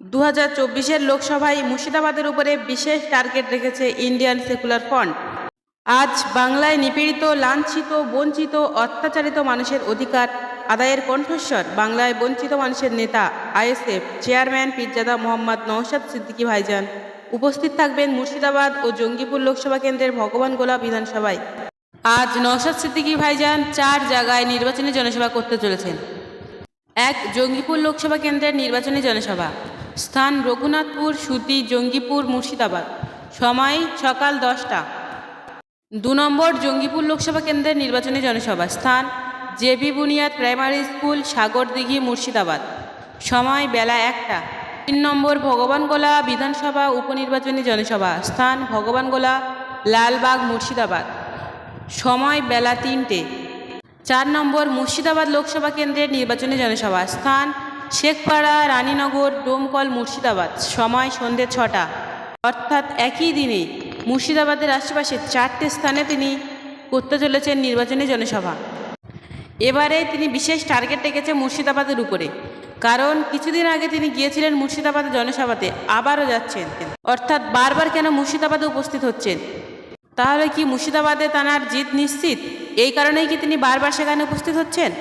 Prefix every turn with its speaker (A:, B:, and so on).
A: দু হাজার চব্বিশের লোকসভায় মুর্শিদাবাদের উপরে বিশেষ টার্গেট রেখেছে ইন্ডিয়ান সেকুলার ফ্রন্ট। আজ বাংলায় নিপীড়িত, লাঞ্ছিত, বঞ্চিত, অত্যাচারিত মানুষের অধিকার আদায়ের কণ্ঠস্বর বাংলায় বঞ্চিত মানুষের নেতা, আইএসএফ চেয়ারম্যান পীরজাদা মোহাম্মদ নওশাদ সিদ্দিকী ভাইজান। উপস্থিত থাকবেন মুর্শিদাবাদ ও জঙ্গিপুর লোকসভা কেন্দ্রের ভগবান গোলা বিধানসভায়। আজ নওশাদ সিদ্দিকী ভাইজান চার জায়গায় নির্বাচনী জনসভা করতে চলেছেন। এক জঙ্গিপুর লোকসভা কেন্দ্রের নির্বাচনী জনসভা। স্থান রঘুনাথপুর, সুতি, জঙ্গিপুর, মুর্শিদাবাদ। সময় সকাল দশটা। দু নম্বর জঙ্গিপুর লোকসভা কেন্দ্রের নির্বাচনী জনসভা। স্থান জেবি বুনিয়াদ প্রাইমারি স্কুল, সাগরদিঘি, মুর্শিদাবাদ। সময় বেলা একটা। তিন নম্বর ভগবানগোলা বিধানসভা উপনির্বাচনী জনসভা। স্থান ভগবানগোলা, লালবাগ, মুর্শিদাবাদ। সময় বেলা তিনটে। চার নম্বর মুর্শিদাবাদ লোকসভা কেন্দ্রের নির্বাচনী জনসভা। স্থান শেখপাড়া, রানীনগর, ডোমকল, মুর্শিদাবাদ। সময় সন্ধে ছটা। অর্থাৎ একই দিনে মুর্শিদাবাদের আশেপাশে চারটে স্থানে তিনি করতে চলেছেন নির্বাচনী জনসভা। এবারে তিনি বিশেষ টার্গেট রেখেছে মুর্শিদাবাদের উপরে। কারণ কিছুদিন আগে তিনি গিয়েছিলেন মুর্শিদাবাদের জনসভাতে, আবারও যাচ্ছেন অর্থাৎ বারবার কেন মুর্শিদাবাদে উপস্থিত হচ্ছেন? তাহলে কি মুর্শিদাবাদে তানার জিত নিশ্চিত? এই কারণেই কি তিনি বারবার সেখানে উপস্থিত হচ্ছেন?